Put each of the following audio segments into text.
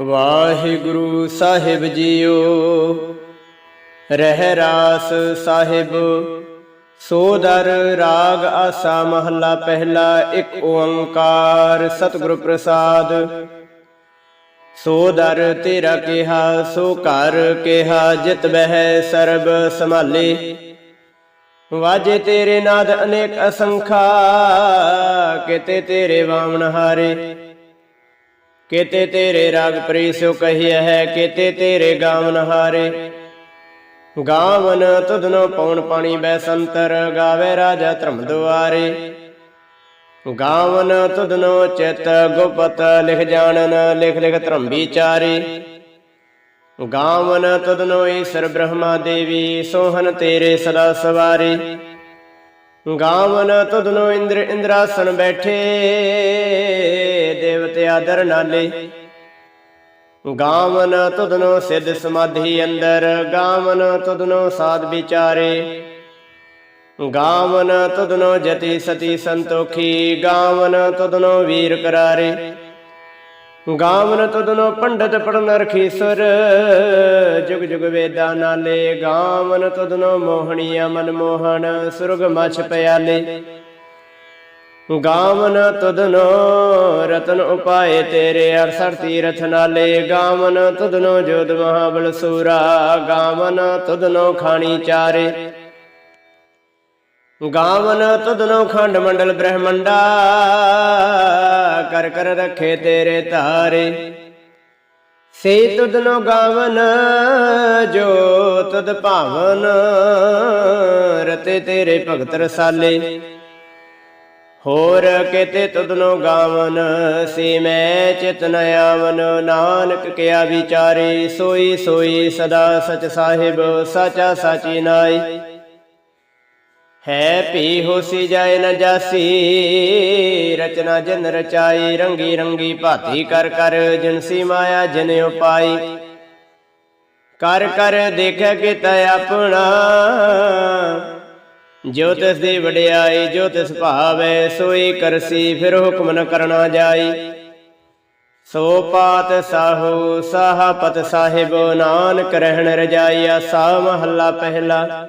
ਵਾਹਿਗੁਰੂ ਸਾਹਿਬ JIO, ਰਹਿ ਰਾਸ ਸਾਹਿਬ ਸੋਦਰ ਰਾਗ ਆਸਾ ਮਹੱਲਾ ਪਹਿਲਾ ਇੱਕ ਓੰਕਾਰ ਸਤਿਗੁਰ ਪ੍ਰਸਾਦ। ਸੋਦਰ ਤੇਰਾ ਕਿਹਾ, ਸੋ ਘਰ ਕਿਹਾ, ਜਿਤ ਬਹਿ ਸਰਬ ਸੰਭਾਲੇ। ਵਾਜੇ ਤੇਰੇ ਨਾਦ ਅਨੇਕ ਅਸੰਖਾ ਕਿਤੇ ਤੇਰੇ ਵਾਮਨ ਹਾਰੇ। ਕਿਤੇ ਤੇਰੇ ਰਾਗ ਪ੍ਰੀਸੋ ਕਹੀਐ ਹੈ, ਕਿਤੇ ਤੇਰੇ ਗਾਵਨ ਹਾਰੇ। ਗਾਵਨ ਤੁਧਨੋ ਪਉਣ ਪਾਣੀ ਬੈ ਸੰਤਰ ਗਾਵੇ ਰਾਜਾ ਧਰਮ ਦੁਆਰੇ। ਗਾਵਨ ਤੁਧਨੋ ਚਿਤ ਗੁਪਤ, ਲਿਖ ਜਾਣਨ, ਲਿਖ ਲਿਖ ਧਰਮ ਵਿਚਾਰੇ। ਗਾਵਨ ਤੁਧਨੋ ਈਸ਼ਰ ਬ੍ਰਹਮਾ ਦੇਵੀ ਸੋਹਨ ਤੇਰੇ ਸਦਾ ਸਵਾਰੇ। ਗਾਵਨ ਤੁਧਨੋ ਇੰਦਰ ਇੰਦਰਾਸਨ ਬੈਠੇ, ਦੇਵਤੇ ਆਦਰ ਨਾਲੇ। ਗਾਵਨ ਤੁਧਨੋ ਸਿੱਧ ਸਮਾਧੀ ਅੰਦਰ, ਗਾਵਨ ਤੁਧਨੋ ਸਾਧ ਵਿਚਾਰੇ। ਗਾਵਨ ਤੁਧਨੋ ਜਤੀ ਸਤੀ ਸੰਤੋਖੀ, ਗਾਵਨ ਤੁਧਨੋ ਵੀਰ ਕਰਾਰੇ। ਗਾਵਨ ਤੁਧਨੋ ਪੰਡਤ ਪੜਨ ਰਖੀਸਰ। ਜੁਗ ਜੁਗ ਵੇਦਾਂ ਨਾਲੇ ਗਾਵਨ ਤੁਧਨੋ ਮੋਹਣੀਆ ਮਨ ਮੋਹਣ, ਸੁਰਗ ਮਛ ਪਿਆਲੇ। ਗਾਵਨ ਤੁਧਨੋ ਰਤਨ ਉਪਾਏ ਤੇਰੇ ਅਰਸਰ ਤੀਰਥ ਨਾਲੇ। ਗਾਵਨ ਤੁਧਨੋ ਜੋਦ ਮਹਾਬਲ ਸੂਰਾ। ਗਾਵਨ ਤੁਧਨੋ ਖਾਣੀ ਚਾਰੇ। ਗਾਵਨ ਤੁਧਨੋ ਖੰਡ ਮੰਡਲ ਬ੍ਰਹਮੰਡਾ। ਕਰ ਕਰ ਰੱਖੇ ਤੇਰੇ ਧਾਰੇ। ਸੇ ਤੁਧਨੋ ਗਾਵਨ, ਜੋ ਤੁਧ ਭਾਵਨ, ਰਤੇ ਤੇਰੇ ਭਗਤ ਰਸਾਲੇ। ਹੋਰ ਕਿਤੇ ਤੁਧਨੋ ਗਾਵਨ, ਸੀ ਮੈਂ ਚਿਤ ਨ ਆਵਨ, ਨਾਨਕ ਕਿਆ ਵਿਚਾਰੇ, ਸੋਈ ਸੋਈ ਸਦਾ ਸਚ ਸਾਹਿਬ, ਸਾਚਾ ਸਾਚੀ ਨਾਈ ਹੈ ਭੀ ਹੋਸੀ ਜਾਏ ਨ ਜਾਸੀ, ਰਚਨਾ ਜਨ ਰਚਾਈ, ਰੰਗੀ ਰੰਗੀ ਭਾਤੀ ਕਰ ਕਰ ਜਿਨਸੀ ਮਾਇਆ ਜਿਨ ਉਪਾਈ। ਕਰ ਕਰ ਦੇਖੈ ਕੀਤਾ ਆਪਣਾ, ਜੋ ਤਿਸ ਦੀ ਵਡਿਆਈ, ਜੋ ਤਿਸ ਭਾਵੈ, ਸੋਈ ਕਰਸੀ, ਫਿਰ ਹੁਕਮ ਨ ਕਰਨਾ ਜਾਈ। ਸੋ ਪਾਤ ਸਾਹੂ, ਸਾਹਪਤ ਸਾਹਿਬ, ਨਾਨਕ ਰਹਿਣ ਰਜਾਈਆ, ਸਾ ਮਹੱਲਾ ਪਹਿਲਾ।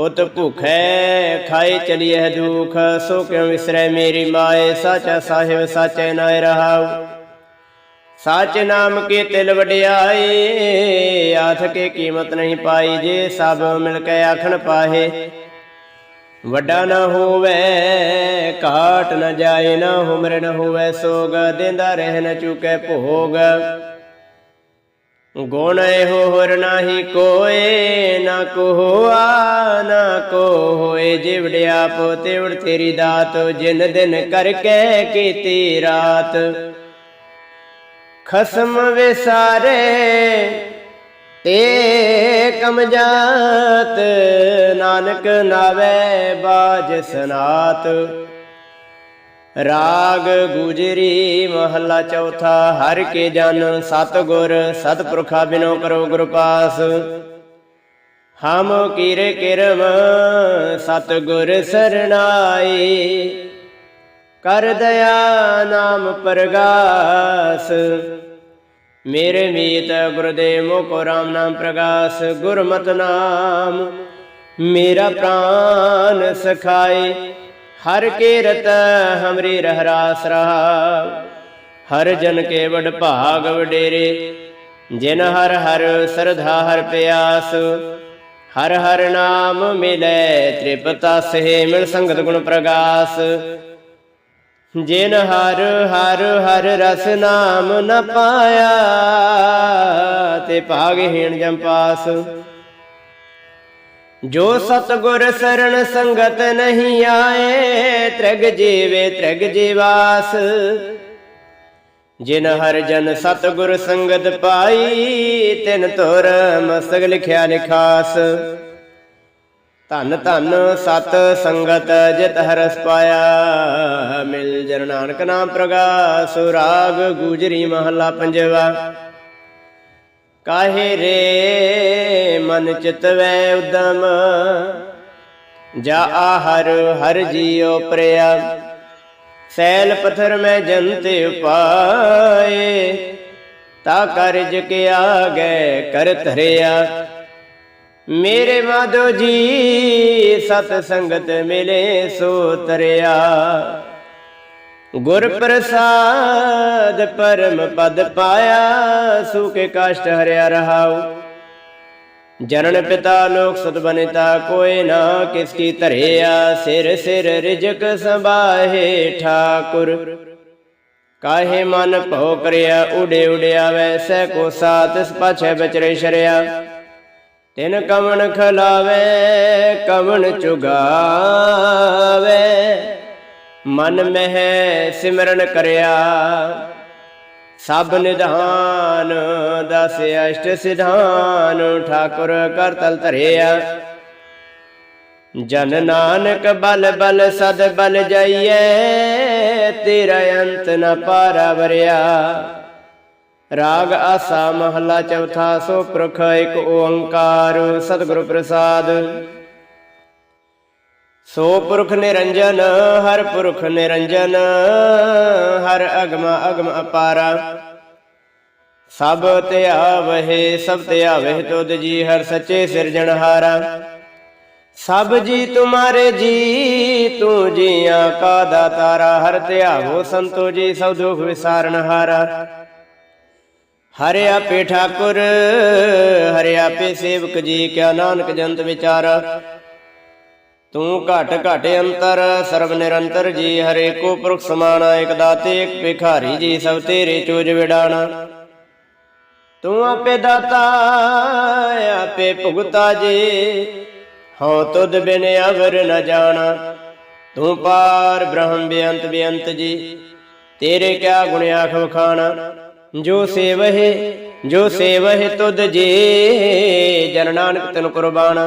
ਉਤ ਭੁਖੈ ਖਾਏ ਚਲੀਐ ਦੁਖ ਸੋ ਕਿਉ ਵਿਸਰੈ ਮੇਰੀ ਮਾਏ, ਸਾਚਾ ਸਾਹਿਬ ਸਾਚੈ ਨਾਇ ਰਹਾਉ। ਸਾਚ ਨਾਮ ਕੀ ਤਿਲ ਵਡਿਆਈ ਆਥ ਕੇ ਕੀਮਤ ਨਹੀਂ ਪਾਈ, ਜੇ ਸਭ ਮਿਲ ਕੇ ਆਖਣ ਪਾਹੇ। ਵੱਡਾ ਨਾ ਹੋਵੇ, ਘਾਟ ਨਾ ਜਾਏ, ਨਾ ਹੁਮਰ ਨ ਹੋਵੇ ਸੋਗ, ਦੇਂਦਾ ਰਹਿ ਨ ਚੁਕੇ ਭੋਗ। ਗੁਣ ਇਹੋ ਹੋਰ ਨਾਹੀ ਕੋਏ, ਨਾ ਕੋ ਹੋਆ, ਨਾ ਕੋ ਹੋਏ। ਜਿਵੜ ਆਪ ਤਿਵੜ ਤੇਰੀ ਦਾਤ, ਜਿਨ ਦਿਨ ਕਰਕੇ ਕੀਤੀ ਰਾਤ। ਖਸਮ ਵਿਸਾਰੇ, ਤੇ ਕਮ ਨਾਨਕ ਨਾਵੇ ਬਾਜ ਸਨਾਤ। ਰਾਗ ਗੁਜਰੀ ਮਹੱਲਾ ਚੌਥਾ, ਹਰ ਕੇ ਜਨ ਸਤਗੁਰ, ਸਤਪੁਰਖਾ ਬਿਨੋ ਕਰੋ ਗੁਰ ਪਾਸ। ਹਮ ਕਿਰ ਕਿਰਮ, ਸਤਿਗੁਰ ਸਰਣਾਈ। ਕਰ ਦਇਆ ਨਾਮ ਪ੍ਰਗਾਸ। ਮੇਰੇ ਮੀਤ ਗੁਰਦੇਵ ਮੁਕੋ ਰਾਮ ਨਾਮ ਪ੍ਰਗਾਸ। ਗੁਰਮਤਿ ਨਾਮ, ਮੇਰਾ ਪ੍ਰਾਨ ਸਖਾਏ ਹਰ ਕੇ ਰਤ ਹਮਰੀ ਰਹਿਰਾਸ ਰਹਾ। ਹਰ ਜਨ ਕੇ ਵਡ ਭਾਗ ਵਡੇਰੇ, ਜਿਨ ਹਰ ਹਰ ਸਰਧਾ ਹਰ ਪਿਆਸ। ਹਰ ਹਰ ਨਾਮ ਮਿਲੇ, ਤ੍ਰਿਪਤਾ ਸਹਿ ਮਿਲ ਸੰਗਤ ਗੁਣ ਪ੍ਰਗਾਸ। ਜਿਨ ਹਰ ਹਰ ਹਰ ਰਸ ਨਾਮ ਨ ਪਾਇਆ, ਤੇ ਭਾਗਹੀਣ ਜਮ ਪਾਸ। ਜੋ ਸਤਗੁਰ ਸਰਣ ਸੰਗਤ ਨਹੀਂ ਆਏ, ਤ੍ਰਿਗ ਜੀਵੇ ਤ੍ਰਿਗ ਜੀਵਾਸ। ਜਿਨ ਹਰ ਜਨ ਸਤਗੁਰ ਸੰਗਤ ਪਾਈ, ਤਿਨ ਤੁਰ ਮਸਤਕ ਲਿਖਿਆ ਲਿਖਾਸ ਧੰਨ ਧੰਨ ਸਤ ਸੰਗਤ ਜਿਤ ਹਰਸ ਪਾਇਆ, ਮਿਲ ਜਨ ਨਾਨਕ ਨਾਮ ਪ੍ਰਗਾਸ, ਰਾਗ ਗੁਜਰੀ ਮਹਲਾ ਪੰਜਵਾ। ਕਾਹੇ ਰੇ ਮਨ ਚਿਤਵੈ ਉਦਮ? ਜਾ ਹਰ ਹਰ ਜੀਉ ਪ੍ਰਿਆ। ਸੈਲ ਪਥਰ ਮੈਂ ਜੰਤੇ ਉਪਾਏ। ਤਾ ਕਰਜ ਕੇ ਗਏ ਕਰ ਧਰਿਆ। ਮੇਰੇ ਮਾਧੋ ਜੀ ਸਤ ਸੰਗਤ ਮਿਲੇ ਸੋ ਤਰਿਆ। ਗੁਰ ਪ੍ਰਸਾਦ ਪਰਮ ਪਦ ਪਾਇਆ ਸੂਕੇ ਕਾਸ਼ਟ ਹਰਿਆ ਰਹਾਉ। ਜਨਨ ਪਿਤਾ ਲੋਕ ਸੁਤ ਬਨਿਤਾ ਕੋਏ ਨਾ ਕਿਸ ਕੀ ਧਰਿਆ, ਸਿਰ ਸਿਰ ਰਿਜਕ ਸੰਭਾਹੇ ਠਾਕੁਰ। ਕਾਹੇ ਮਨ ਭਉ ਕਰਿਆ ਉਡੇ ਉਡਿਆ ਵੈਸੈ ਕੋ ਸਾਤ ਇਸ ਪਾਛੈ ਬਚਰੇ ਸ਼ਰਿਆ। ਤਿਨ ਕਵਣ ਖਲਾਵੇ, ਕਵਣ ਚੁਗਾਵੇ। ਮਨ ਮਹਿ ਸਿਮਰਨ ਕਰਿਆ। ਸਭ ਨਿਧਾਨ ਦਸ ਅਸ਼ਟ ਸਿਧਾਨ ਠਾਕੁਰ ਕਰ ਤਲ ਧਰਿਆ। ਜਨ ਨਾਨਕ ਬਲ ਬਲ ਸਦ ਬਲ ਜਾਈਐ, ਤੇਰਾ ਅੰਤ ਨ ਪਾਰਾ ਵਰਿਆ। ਰਾਗ ਆਸਾ ਮਹਲਾ ਚੌਥਾ ਸੋ ਪ੍ਰਖ ਇੱਕ ਓੰਕਾਰ, ਸਤਿਗੁਰ ਪ੍ਰਸਾਦ। ਸੋ ਪੁਰਖ ਨਿਰੰਜਨ, ਹਰ ਪੁਰਖ ਨਿਰੰਜਨ, ਹਰ ਅਗਮ ਅਗਮ ਅਪਾਰਾ। ਸਭ ਧਿਆਵਹਿ ਸਭ ਧਿਆਵਹਿ ਤੁਧ ਜੀ, ਹਰ ਸੱਚੇ ਸਿਰਜਣਹਾਰਾ ਸਭ ਜੀ ਤੁਮਾਰੇ ਜੀ, ਤੂੰ ਜੀਆਂ ਕਾ ਦਾਤਾਰਾ, ਹਰ ਧਿਆਵੋ ਸੰਤੋ ਜੀ, ਸਭ ਦੁਖ ਵਿਸਾਰਨਹਾਰਾ ਹਰਿ ਆਪੇ ਠਾਕੁਰ, ਹਰਿ ਆਪੇ ਸੇਵਕ ਜੀ, ਕਿਆ ਨਾਨਕ ਜੰਤ ਵਿਚਾਰਾ। ਤੂੰ ਘਟ ਘਟ ਅੰਤਰ, ਸਰਬ ਨਿਰੰਤਰ ਜੀ ਹਰੇ ਕੋ ਪੁਰਖ ਸਮਾਨਾ ਇਕ ਦਾਤੇ, ਇਕ ਭਿਖਾਰੀ ਜੀ, ਸਭ ਤੇਰੇ ਚੋਜ ਵਿਡਾਣਾ। ਤੂੰ ਆਪੇ ਦਾਤਾ, ਆਪੇ ਭੁਗਤਾ ਜੀ, ਹਉ ਤੁਧ ਬਿਨ ਅਵਰ ਨ ਜਾਣਾ। ਤੂੰ ਪਾਰ ਬ੍ਰਹਮ ਬੇਅੰਤ ਬੇਅੰਤ ਜੀ, ਤੇਰੇ ਕਿਆ ਗੁਣ ਆਖ ਵਖਾਣਾ। ਜੋ ਸੇਵਹਿ ਜੋ ਸੇਵਹਿ ਤੁਧ ਜੀ, ਜਨ ਨਾਨਕ ਤਨ ਕੁਰਬਾਨਾ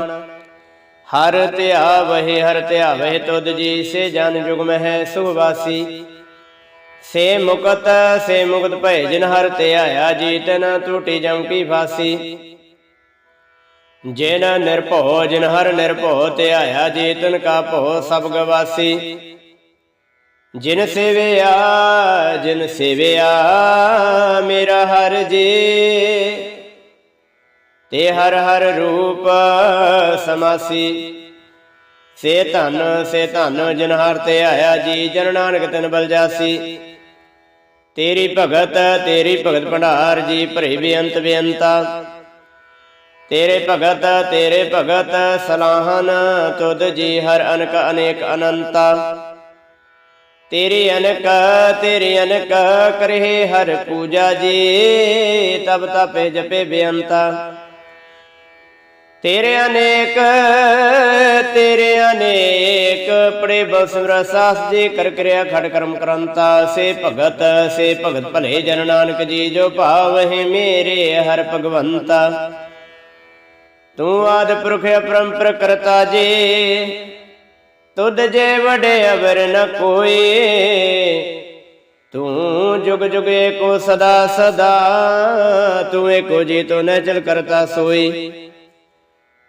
ਹਰ ਧਿਆਵਹਿ ਹਰ ਧਿਆਵਹਿ ਤੁਧ ਜੀ, ਸੇ ਜਨ ਜੁਗ ਮਹਿ ਸੁਭ ਵਾਸੀ। ਸੇ ਮੁਕਤ ਸੇ ਮੁਕਤ ਭੈ ਜਿਨ ਹਰ ਧਿਆਇਆ ਜੀਤਨ ਟੂਟੀ ਜਮ ਕੀ ਫਾਸੀ। ਜਿਨ ਨਿਰਭਉ ਜਿਨ ਹਰ ਨਿਰਭਉ ਧਿਆਇਆ ਜੀ ਤਨ ਕਾ ਭਉ ਸਭ ਗਵਾਸੀ ਜਿਨ ਸੇਵਿਆ ਜਿਨ ਸੇਵਿਆ ਮੇਰਾ ਹਰ ਜੀ। ਤੇ ਹਰ ਹਰ ਰੂਪ ਸਮਾਸੀ। ਸੇ ਧਨ ਸੇ ਧਨ, ਜਿਨ ਹਰ ਤੇ ਆਇਆ ਜੀ, ਜਨ ਨਾਨਕ ਤਨ ਬਲ ਜਾਸੀ। ਤੇਰੀ ਭਗਤ ਤੇਰੀ ਭਗਤ ਭੰਡਾਰ ਜੀ, ਭਰੇ ਬੇਅੰਤ ਬੇਅੰਤਾ। ਤੇਰੇ ਭਗਤ ਤੇਰੇ ਭਗਤ ਸਲਾਹਨ, ਤੁਧ ਜੀ ਹਰ ਅਨਕ ਅਨੇਕ ਅਨੰਤਾ। ਤੇਰੀ ਅਨਕ ਤੇਰੀ ਅਨਕ ਕਰਹਿ ਹਰ ਪੂਜਾ ਜੀ, ਤਬ ਤਪੇ ਜਪੇ ਬੇਅੰਤਾ। ਤੇਰੇ ਅਨੇਕ ਤੇਰੇ ਅਨੇਕ ਪੜੇ ਬਸੁਰ ਸਾਸ ਜੀ ਕਰ ਕਿਰਿਆ ਖੜ ਕਰਮ ਕਰੰਤਾ। ਸੇ ਭਗਤ ਸੇ ਭਗਤ ਭਲੇ ਜਨ ਨਾਨਕ ਜੀ, ਜੋ ਭਾਵਹਿ ਮੇਰੇ ਹਰ ਭਗਵੰਤਾ। ਤੂੰ ਆਦ ਪੁਰਖ ਅਪਰੰਪਰ ਕਰਤਾ ਜੀ, ਤੁਧ ਜੇ ਵਡੇ ਅਵਰ ਨ ਕੋਈ। ਤੂੰ ਜੁਗ ਜੁਗ ਏਕੋ ਸਦਾ ਸਦਾ, ਤੂੰ ਏਕੋ ਜੀ ਤੋ ਨ ਚਲ ਕਰਤਾ ਸੋਈ।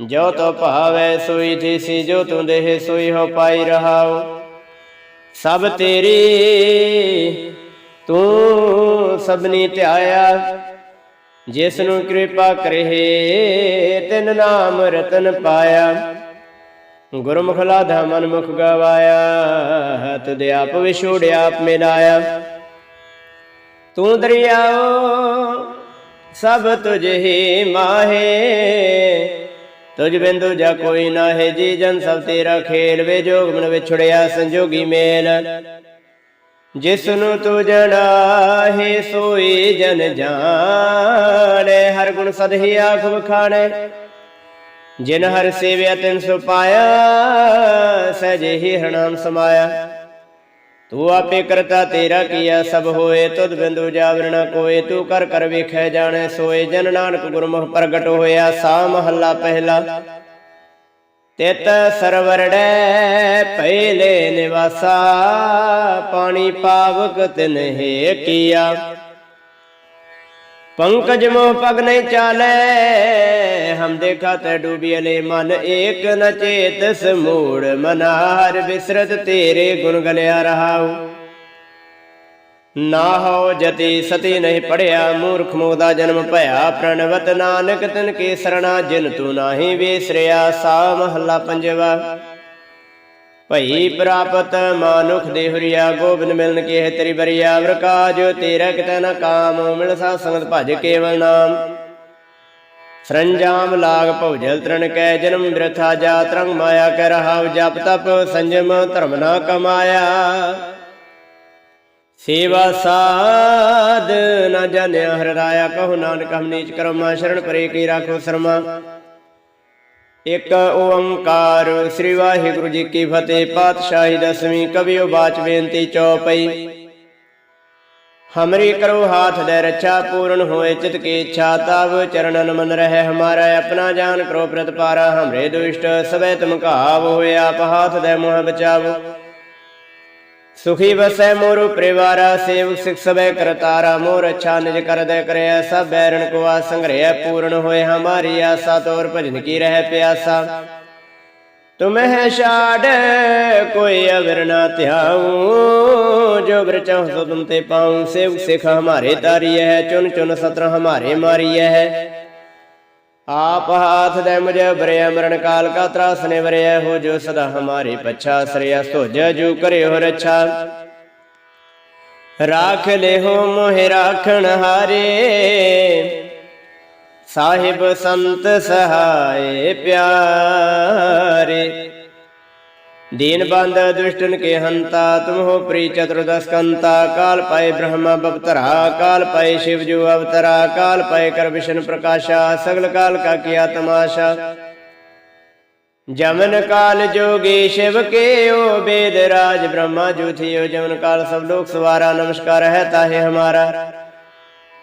ਜੋ ਤੋ ਭਾਵੈ ਸੋਈ ਥੀਸੀ, ਜੋ ਤੂੰ ਦੇਹ ਸੋਈ ਹੋ ਪਾਈ ਰਹਾਉ। ਸਭ ਤੇਰੀ ਤੂੰ ਸਭਨੀ ਧਿਆਇਆ। ਜਿਸ ਨੂੰ ਕਿਰਪਾ ਕਰੇ, ਤਿਨ ਨਾਮ ਰਤਨ ਪਾਇਆ। ਗੁਰਮੁਖ ਲਾਧਾ ਮਨ ਮੁਖ ਗਵਾਇਆ ਤੁਧ ਆਪ ਵਿਛੋੜਿਆ ਆਪ ਮਿਲਾਇਆ। ਤੂੰ ਦਰਿਆਓ ਸਭ ਤੁਝ ਹੀ ਮਾਹੇ। ਤੁਝ ਬਿੰਦੂ ਜਾ ਕੋਈ ਨਾਹੀ ਜੀ, ਜਨ ਸਭ ਤੇਰਾ ਖੇਲ ਵੇ, ਜੋਗ ਮਨ ਵਿਛੜਿਆ ਸੰਜੋਗੀ ਮੇਲ। ਜਿਸ ਨੂੰ ਤੂੰ ਜਣਾਹੇ ਸੋਈ ਜਨ ਜਾਣੇ, ਹਰ ਗੁਣ ਸਦਹੀ ਆਖ ਵਖਾਣੇ। ਜਿਨ ਹਰ ਸੇਵਿਆ ਤਿਨ ਸੁ ਪਾਇਆ, ਸਹਿਜੇ ਹੀ ਹਰਨਾਮ ਸਮਾਇਆ। ਤੂੰ ਆਪੇ ਕਰਤਾ ਤੇਰਾ ਕੀਆ ਸਭ ਹੋਏ, ਤੁਧ ਬਿੰਦੂ ਜਾਵਰਣਾ ਕੋਏ, ਤੂੰ ਕਰ ਕਰ ਵੇਖੈ ਜਾਣੈ ਸੋਏ, ਜਨ ਨਾਨਕ ਗੁਰਮੁਖ ਪ੍ਰਗਟ ਹੋਇਆ ਸਾ ਮਹੱਲਾ ਪਹਿਲਾ। ਤਿਤ ਸਰਵਰੜੈ ਪਹਿਲੇ ਨਿਵਾਸਾ, ਪਾਣੀ ਪਾਵਕ ਤਿਨਹਿ ਕੀਆ। ਪੰਕਜ ਮੋਹ ਪਗ ਨਹੀਂ ਚਾਲੇ ਹਮ ਦੇਖਾ ਤੈ ਮਨ, ਏਕ ਨ ਚੇਤ ਸਮੂੜ ਮਨਾਰ, ਬਿਸਰਤ ਤੇਰੇ ਗੁਣ ਗਲਿਆ ਰਹਾਉ। ਨਾ ਹੋ ਜਤੀ ਸਤੀ ਨਹੀਂ ਪੜਿਆ, ਮੂਰਖ ਮੋਦਾ ਜਨਮ ਭਇਆ, ਪ੍ਰਣਵਤ ਨਾਨਕ ਤਨ ਕੇ ਸਰਣਾ, ਜਿਨ ਤੂੰ ਨਾਹੀ ਵੇਸਰਿਆ ਸਾ ਮਹੱਲਾ ਪੰਜਵਾ। ਭਈ ਪ੍ਰਾਪਤ ਮਾਨੁਖ ਦੇ ਹੁਰੀਆ, ਗੋਬਿੰਦ ਮਿਲਨ ਕੇ ਤੇਰੀ ਬਰੀਆ, ਵਰਕਾਜ ਤੇਰਾ ਕਿਤੈ ਨ ਕਾਮ ਮਿਲ ਸਾ ਸੰਗਤ ਭਜ ਕੇਵਲ ਨਾਮ। ਸਰੰਜਾਮ ਲਾਗ ਭਉਜਲ ਤ੍ਰਣ ਕੈ, ਜਨਮ ਬਿਰਥਾ ਜਾ ਤਰੰਗ ਮਾਇਆ ਕੈ ਰਹਾਉ, ਜਪ ਤਪ ਸੰਜਮ ਧਰਮ ਨਾ ਕਮਾਇਆ। ਸੇਵਾ ਸਾਧ ਨ ਜਾਣਿਆ, ਹਰਿ ਰਾਇਆ ਕਹੋ ਨਾਨਕ, ਹਮ ਨੀਚ ਕਰਮਾ, ਸ਼ਰਨ ਪਰੇ ਕੀ ਰਾਖੋ ਸਰਮਾ। ਇਕ ਓੰਕਾਰ ਸ੍ਰੀ ਵਾਹਿਗੁਰੂ ਜੀ ਕੀ ਫਤਿਹ, ਪਾਤਸ਼ਾਹੀ ਦਸਵੀਂ ਕਵਿਓ ਬਾਚ ਬੇਨਤੀ ਚੌਪਈ। ਹਮਰੀ ਕਰੋ ਹਾਥ ਦੇ ਰੱਛਾ ਪੂਰਨ ਹੋਏ ਚਿਤ ਕੀ ਇੱਛਾ ਤਬ ਚਰਨਨ ਮਨ ਰਹਿ ਹਮਾਰਾ ਆਪਣਾ ਜਾਨ ਕਰੋ ਪ੍ਰਤਪਾਰਾ ਹਮਰੇ ਦੁਸ਼ਟ ਸਵੇ ਤੁਮ ਘਾਵ ਹੋਏ ਆਪ ਹਾਥ ਦੇ ਮੋਹ ਬਚਾਵੋ ਸੁਖੀ ਵਸੈ ਮੋਰ ਪਰਿਵਾਰਾ ਸੇਵ ਸਿਖ ਸਵੇ ਕਰਤਾਰਾ ਮੋਰ ਅੱਛਾ ਨਿਜ ਕਰ ਦੇ ਕਰਿਆ ਸਭ ਬੈਰਣ ਕੋ ਆ ਸੰਗ੍ਰਹਿ ਪੂਰਨ ਹੋਏ ਹਮਾਰੀ ਆਸਾ ਤੋਰ ਭਜਨ ਕੀ ਰਹਿ ਪਿਆਸਾ ਤੁਮਹਿ ਛਾੜ ਕੋਈ ਅਵਰ ਨਾ ਧਿਆਉ। ਜੋ ਬਿਰ ਚਾਹੁ ਸੋ ਤੁਮ ਤੇ ਪਾਉ ਸੇਵ ਸਿਖ ਹਮਾਰੇ ਤਾਰੀ ਹੈ ਚੁਨ ਚੁਨ ਸਤਰ ਹਮਾਰੇ ਮਾਰੀ ਹੈ। ਆਪ ਹਾਥ ਦੇ ਮੁਝ ਬਰਿਆ ਮਰਨ ਕਾਲ ਕਾ ਤਰਾਸ ਨੇ ਵਰਿਆ ਹੋ ਜੋ ਸਦਾ ਹਮਾਰੇ ਪਛਾ ਸਰਿਆ ਸੋਜ ਜੂ ਕਰਿਓ ਰੱਛਾ। ਰਾਖ ਲੈ ਹੋ ਮੋਹਿ ਰਾਖਣ ਹਾਰੇ। ਸਾਹਿਬ ਸੰਤ ਸਹਾਏ ਪਿਆਰੇ दीन बंद दुष्टन के हंता तुम हो प्री चतुर्दश कंता काल पाए ब्रह्मा बवतरा काल पाए शिव जो अवतरा काल पाए कर विष्णु प्रकाशा सगल काल का किया तमाशा जमन काल जोगी शिव के ओ वेद राज ब्रह्मा जो थियो जमन काल सब लोग सवारा नमस्कार है ताहे हमारा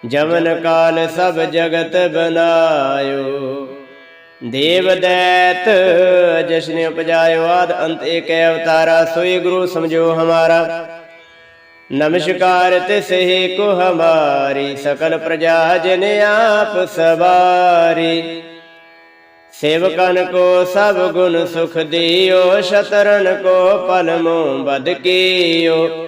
ਜਮਨ ਕਾਲ ਸਭ ਜਗਤ ਬਨਾਇਓ। ਦੇਵ ਦੈਤ, ਜਸ਼ਨ ਉਪਜਾਇਓ, ਆਦ ਅੰਤ ਏਕ ਅਵਤਾਰਾ, ਸੋਈ ਗੁਰੂ ਸਮਝੋ ਹਮਾਰਾ। ਨਮਸਕਾਰ ਤਿਸਹਿ ਕੋ ਹਮਾਰੀ, ਸਕਲ ਪ੍ਰਜਾ ਜਨ ਆਪ ਸਵਾਰੀ। ਸੇਵਕਨ ਕੋ ਸਭ ਗੁਣ ਸੁਖ ਦਿਓ, ਸ਼ਤਰਨ ਕੋ ਪਲਮੋ ਬਦ ਕੀਓ।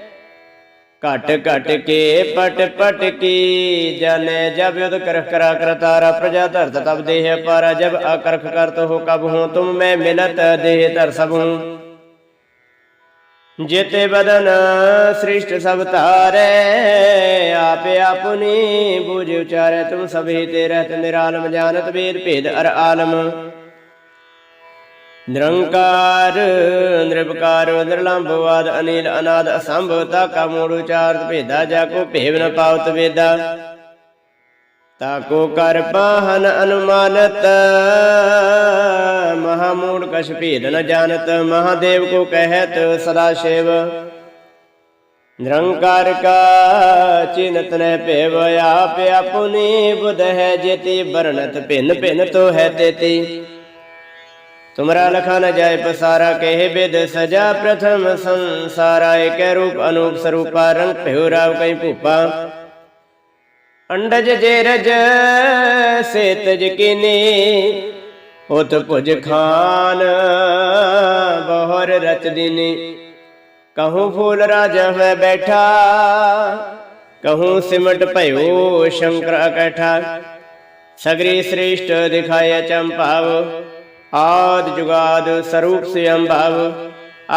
ਘਟ ਘਟ ਕੇ, ਪਟ ਪਟ ਕੀ ਜਾਣੈ ਜਬ ਯੁਧ ਕਰਖ ਕਰਾ ਕਰਤਾਰਾ ਪ੍ਰਜਾ ਧਰਤ ਤਬ ਦੇਹ ਪਾਰਾ, ਜਬ ਅਕਰਖ ਕਰਤ ਹੋ ਕਬ ਹੂੰ, ਤੁਮ ਮੈਂ ਮਿਲਤ ਦੇਹ ਧਰ ਸਭ ਹੂੰ। ਜਿਤੇ ਬਦਨ ਸ੍ਰਿਸ਼ਟ ਸਭ ਧਾਰੈ, ਆਪੇ ਆਪੁਨੀ ਬੂਝ ਉਚਾਰੈ, ਤੁਮ ਸਭੇ ਤੇ ਰਹਿਤ ਨਿਰਾਲਮ, ਜਾਣਤ ਵੇਦ ਭੇਦ ਅਰ ਆਲਮ। ਨਿਰੰਕਾਰ ਨਿਰਭਕਾਰ ਨਿਰਲੰਭਵਾਦ ਅਨੀਲ, ਅਨਾਦ ਅਸੰਭ ਤਾ ਕਾ ਮੂੜ ਉਚਾਰਤ ਭੇਦਾ ਜਾ ਕੋ ਭੇਵ ਨ ਪਾਵਤ ਵੇਦਾ ਤਾ ਕੋ ਕਰ ਪਾਹਨ ਅਨੁਮਾਨਤ ਮਹਾ ਮੂੜ ਕਛ ਭੇਦ ਨ ਜਾਣਤ, ਮਹਾਦੇਵ ਕੋ ਕਹਿਤ ਸਦਾ ਸ਼ਿਵ। ਨਿਰੰਕਾਰ ਕਾ ਚਿਨਤ ਨਹਿ ਭੇਵ, ਆਪ ਆਪੁਨੀ ਬੁਧ ਹੈ ਜੇਤੀ, ਵਰਣਤ ਭਿੰਨ ਭਿੰਨ ਤੋ ਹੈ ਤੇਤੀ। ਤੁਮਰਾ ਲਖਾ ਨ ਜਾਏ ਪਸਾਰਾ ਕਹੇ ਬਿਦ ਸਜਾ ਪ੍ਰਥਮ ਸੰਸਾਰਾ ਏਕੈ ਰੂਪ ਅਨੂਪ ਸਰੂਪਾ, ਰੰਗ ਭਿਉ ਰਾਵ ਕਈ ਭੂਪਾ। ਅੰਡਜ ਜੇ ਰਜ ਸੇਤਜ ਕਿਨੀ, ਉਤ ਭੁਜ ਖਾਨ ਬਹੁਰ ਰਚ ਦਿਨੀ। ਕਹੂੰ ਫੂਲ ਰਾਜ ਹੈ ਬੈਠਾ, ਕਹੂੰ ਸਿਮਟ ਭਇਓ ਸ਼ੰਕਰ ਇਕੱਠਾ ਸਗਰੀ ਸ੍ਰੇਸ਼ਟ ਦਿਖਾਇਆ ਚੰਪਾਵ ਆਦ ਜੁਗਾਦ ਸਰੂਪ ਸੇ ਅੰਭਾਵ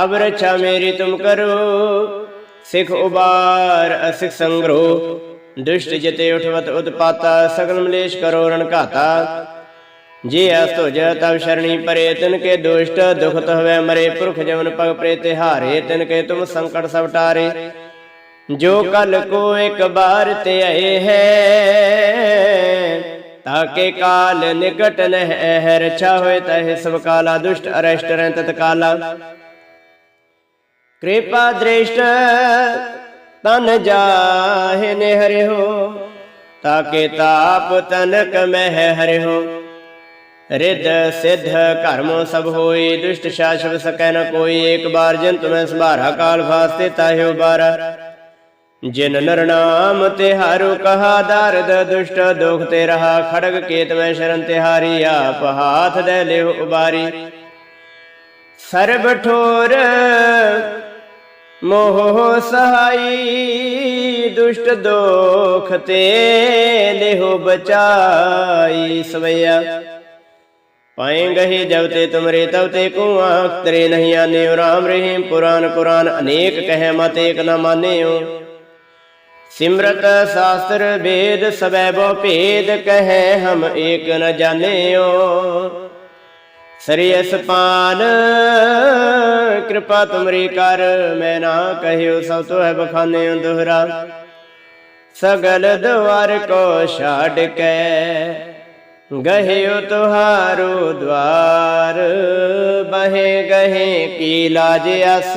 ਅਬ ਰਛਾ ਮੇਰੀ ਤੁਮ ਕਰੋ, ਸਿਖ ਉਬਾਰ ਅਸਿਖ ਸੰਗਰੋ, ਦੁਸ਼ਟ ਜਿਤੇ ਉਠਵਤ ਉਤਪਾਤਾ, ਸਗਲ ਮਲੇਸ਼ ਕਰੋ ਰਣ ਘਾਤਾ। ਜੇ ਅਸ ਤੁਜ ਤਬ ਸ਼ਰਣੀ ਪਰੇ, ਤਿਨ ਕੇ ਦੁਸ਼ਟ ਦੁਖਤ ਹਵੇ ਮਰੇ, ਪੁਰਖ ਜਮਨ ਪਗ ਪ੍ਰੇ ਤਿਹਾਰੇ, ਤਿਨ ਕੇ ਤੁਮ ਸੰਕਟ ਸਭ ਟਾਰੇ। ਜੋ ਕਲ ਕੋ ਇੱਕ ਬਾਰ ਤੇ ਆਏ ਹੈ ਤਾਕੇ ਕਾਲ ਨਿਕਟ ਨਹਿ ਹੈ ਰਛਾ ਹੋਏ ਤਹਿ ਸਭ ਕਾਲਾ ਦੁਸ਼ਟ ਅਰਸ਼ਟ ਰਹਿ ਤਤ ਕਾਲਾ ਕਿਰਪਾ ਦ੍ਰਿਸ਼ਟ ਤਨ ਜਾਹਿ ਨੇ ਹਰਿਓ ਤਾਕੇ ਤਾਪ ਤਨਕ ਮਹਿ ਹਰਿਓ ਰਿੱਧ ਸਿੱਧ ਕਰਮੋ ਸਭ ਹੋਈ ਦੁਸ਼ਟ ਸ਼ਾਸਵ ਸਕੈ ਨ ਕੋਈ ਏਕ ਬਾਰ ਜੰਤ ਮੈਂ ਸੰਭਾਰਾ ਕਾਲ ਫਾਸਤੇ ਤਾਹਿਓ ਬਾਰਾ ਜਿਨ ਨਰ ਨਾਮ ਤੇ ਹਾਰੂ ਕਹਾ ਦਰਦ ਦੁਸ਼ਟ ਦੁਖ ਤੇ ਰਹਾ ਖੜਗ ਕੇਤ ਮੈਂ ਸ਼ਰਨ ਤਿਹਾਰੀ, ਆਪ ਹਾਥ ਦੇ ਲਿਓ ਉਬਾਰੀ। ਸਰਬ ਠੋਰ ਮੋਹ ਸਹਾਈ, ਦੁਸ਼ਟ ਦੋਖ ਤੇ ਲਿਹੋ ਬਚਾਈ ਸਵਈਆ। ਪਾਏ ਗਹੇ ਜਬ ਤੇ ਤੁਮਰੇ, ਤਬ ਤੇ ਕੋ ਆਖ ਤਰੇ ਨਹੀਂ ਆਨੇ ਰਾਮ ਰਹੀਮ ਪੁਰਾਨ ਕੁਰਾਨ ਅਨੇਕ ਕਹਿ ਮਤ ਏਕ ਨ ਮਾਨਿਓ। ਸਿਮਰਤ ਸ਼ਾਸਤਰ ਵੇਦ ਸਵੈ ਬੋ ਭੇਦ ਕਹੈ ਹਮ ਏਕ ਨ ਜਾਣਿਓ। ਸਰੀਅਸ ਪਾਨ ਕਿਰਪਾ ਤੁਮਰੀ ਕਰ, ਮੈਂ ਨਾ ਕਹਿਓ ਸਭ ਤੋ ਹੈ ਬਖਾਨੇ ਦੁਹਰਾ ਸਗਲ ਦਵਾਰ ਕੋ ਛਾੜ ਕੇ ਗਹਿਓ ਤੁਹਾਰੋ ਦਵਾਰ, ਬਹੇ ਗਹੇ ਕੀ ਲਾਜ ਅਸ।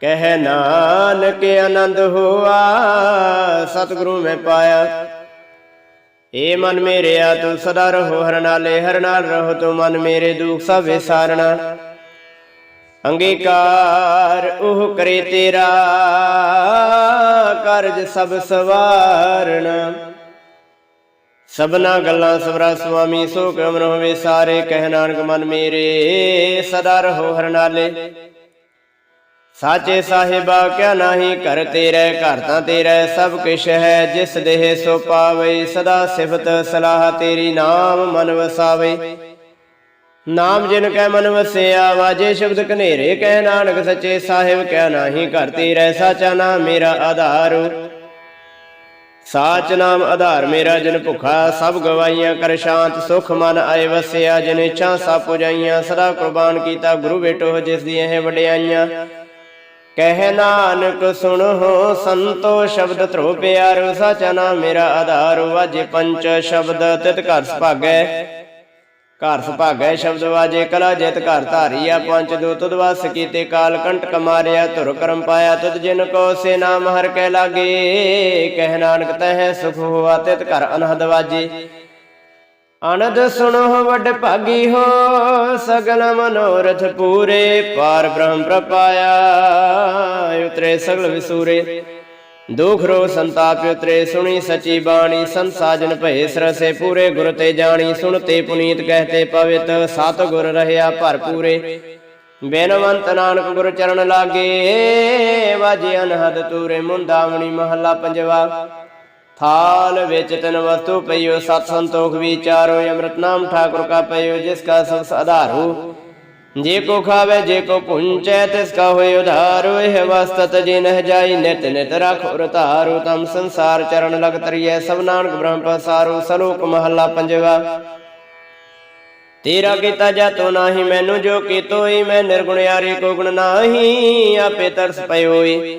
ਕਹਿ ਨਾਨਕ ਆਨੰਦ ਹੋਆ, ਸਤਿਗੁਰੂ ਮੈਂ ਪਾਇਆ। ਏ ਮਨ ਮੇਰਿਆ, ਤੂੰ ਸਦਾ ਰਹੋ, ਹਰ ਨਾਲੇ, ਹਰ ਨਾਲ ਰਹੋ, ਤੂੰ ਮਨ ਮੇਰੇ ਦੁਖ ਸਭ ਵਿਸਾਰਣਾ। ਅੰਗੀਕਾਰ ਉਹ ਕਰੇ ਤੇਰਾ, ਕਾਰਜ ਸਭ ਸਵਾਰਣਾ। ਸਭਨਾ ਗੱਲਾਂ ਸਵਰਾ ਸੁਆਮੀ, ਸੋ ਕਮਨ ਹੋਵੇ ਸਾਰੇ, ਕਹਿ ਨਾਨਕ ਮਨ ਮੇਰੇ, ਸਦਾ ਰਹੋ, ਹਰ ਨਾਲੇ। ਸਾਚੇ ਸਾਹਿਬਾ ਕਿਆ ਨਾਹੀ ਘਰ ਤੇਰੇ, ਘਰ ਤਾਂ ਤੇਰੇ, ਸਭ ਕਿਛ ਹੈ, ਜਿਸ ਦੇਹ ਸੋ ਪਾਵੇ, ਸਦਾ ਸਿਫਤ ਸਲਾਹ ਤੇਰੀ ਨਾਮ ਮਨ ਵਸਾਵੇ ਨਾਮ ਜਿਨ ਕੈ ਮਨ ਵਸਿਆ ਵਾਜੇ ਸ਼ਬਦ ਕਨੇਰੇ ਕਹਿ ਨਾਨਕ, ਸੱਚੇ ਸਾਹਿਬ ਕਿਆ ਨਾਹੀ ਘਰ ਤੇਰੇ, ਸਾਚਾ ਨਾਮ ਮੇਰਾ ਆਧਾਰ। ਸਾਚ ਨਾਮ ਆਧਾਰ ਮੇਰਾ ਜਿਨ ਭੁਖਾ, ਸਭ ਗਵਾਈਆਂ ਕਰ ਸ਼ਾਂਤ, ਸੁਖ ਮਨ ਆਏ ਵਸਿਆ, ਜਿਨ ਇੱਛਾ ਸਭ ਪੁਜਾਈਆਂ, ਸਦਾ ਕੁਰਬਾਨ ਕੀਤਾ, ਗੁਰੂ ਬੇਟੋ ਜਿਸ ਦੀ ਇਹ ਵਡਿਆਈਆਂ। ਕਹਿ ਨਾਨਕ ਸੁਣੋ ਸੰਤੋ ਸ਼ਬਦ ਧਰੋ ਪਿਆਰੋ, ਸਾਚਾ ਮੇਰਾ ਆਧਾਰ, ਵਾਜੇ ਪੰਚ ਸ਼ਬਦ ਤਿਤ ਘਰ ਸੁਭਾਗੈ। ਘਰ ਸੁਭਾਗੈ ਸ਼ਬਦ ਵਾਜੇ ਕਲਾ ਜਿਤ ਘਰ ਧਾਰੀਆ, ਪੰਚ ਦੋ ਤੁਧ ਵਸ ਕੀਤੇ ਕਾਲ, ਕੰਟਕ ਮਾਰਿਆ, ਧੁਰ ਕਰਮ ਪਾਇਆ, ਤੁਧ ਜਿਨ ਕੋ ਸੇ ਨਾਮ ਹਰ ਕੈ ਲਾਗੇ। ਕਹਿ ਨਾਨਕ ਤਹਿ ਸੁਖ ਹੋਆ, ਤਿਤ ਘਰ ਅਨਹਦ ਵਾਜੇ। ਅਨੰਦ ਸੁਣੋ ਵੱਡ ਭਾਗੀ ਹੋ, ਸਗਲ ਮਨੋਰਥ ਪੂਰੇ, ਪਾਰ ਬ੍ਰਹਮ ਪ੍ਰਪਾਇਆ, ਉਤਰੇ ਸਗਲ ਵਿਸੂਰੇ। ਦੁਖ ਰੋ ਸੰਤਾਪ ਉਤਰੇ, ਸੁਣੀ ਸਚੀ ਬਾਣੀ, ਸੰਸਾਜਨ ਭਏ ਸਰਸੇ ਪੂਰੇ, ਗੁਰ ਤੇ ਜਾਣੀ ਸੁਣਤੇ ਪੁਨੀਤ ਕਹਤੇ ਪਵਿਤ, ਸਤ ਗੁਰ ਰਹਿਆ ਭਰਪੂਰੇ ਬੇਨਵੰਤ ਨਾਨਕ ਗੁਰ ਚਰਨ ਲਾਗੇ, ਵਾਜੇ ਅਨਹਦ ਤੂਰੇ ਮੁੰਦਾਵਣੀ ਮਹੱਲਾ ਪੰਜਵਾ। ਥਾਲ ਵਿੱਚ ਤਨ ਵਸਤੂ ਪਈਓ ਸਤ ਸੰਤੋਖ ਵਿਚਾਰੋ ਅੰਮ੍ਰਿਤ ਨਾਮ ਠਾਕੁਰ ਕਾ ਪਈਓ ਜਿਸ ਕਾ ਸਭ ਆਧਾਰੋ ਜੇ ਕੋ ਖਾਵੇ ਜੇ ਕੋ ਪੁੰਚੈ ਤਿਸ ਕਾ ਹੋਇ ਉਧਾਰੋ ਇਹ ਵਸਤਤ ਜੇ ਨਹ ਜਾਈ ਨਿਤ ਨਿਤ ਰਖੋ ਰਤਾਰੋ ਤਮ ਸੰਸਾਰ ਚਰਨ ਲਗ ਤਰੀਐ ਸਭ ਨਾਨਕ ਬ੍ਰਹਮ ਪਸਾਰੋ ਸਲੋਕ ਮਹੱਲਾ ਪੰਜਵਾ ਤੇਰਾ ਕੀਤਾ ਜਾਤੋ ਨਾਹੀ ਮੈਨੂੰ ਜੋ ਕੀਤੋਈ ਮੈਂ ਨਿਰਗੁਣਿਆਰੀ ਕੋ ਗੁਣ ਨਾਹੀ ਆਪੇ ਤਰਸ ਪਇਓਈ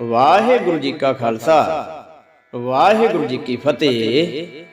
ਵਾਹਿਗੁਰੂ ਜੀ ਕਾ ਖਾਲਸਾ ਵਾਹਿਗੁਰੂ ਜੀ ਕੀ ਫਤਿਹ।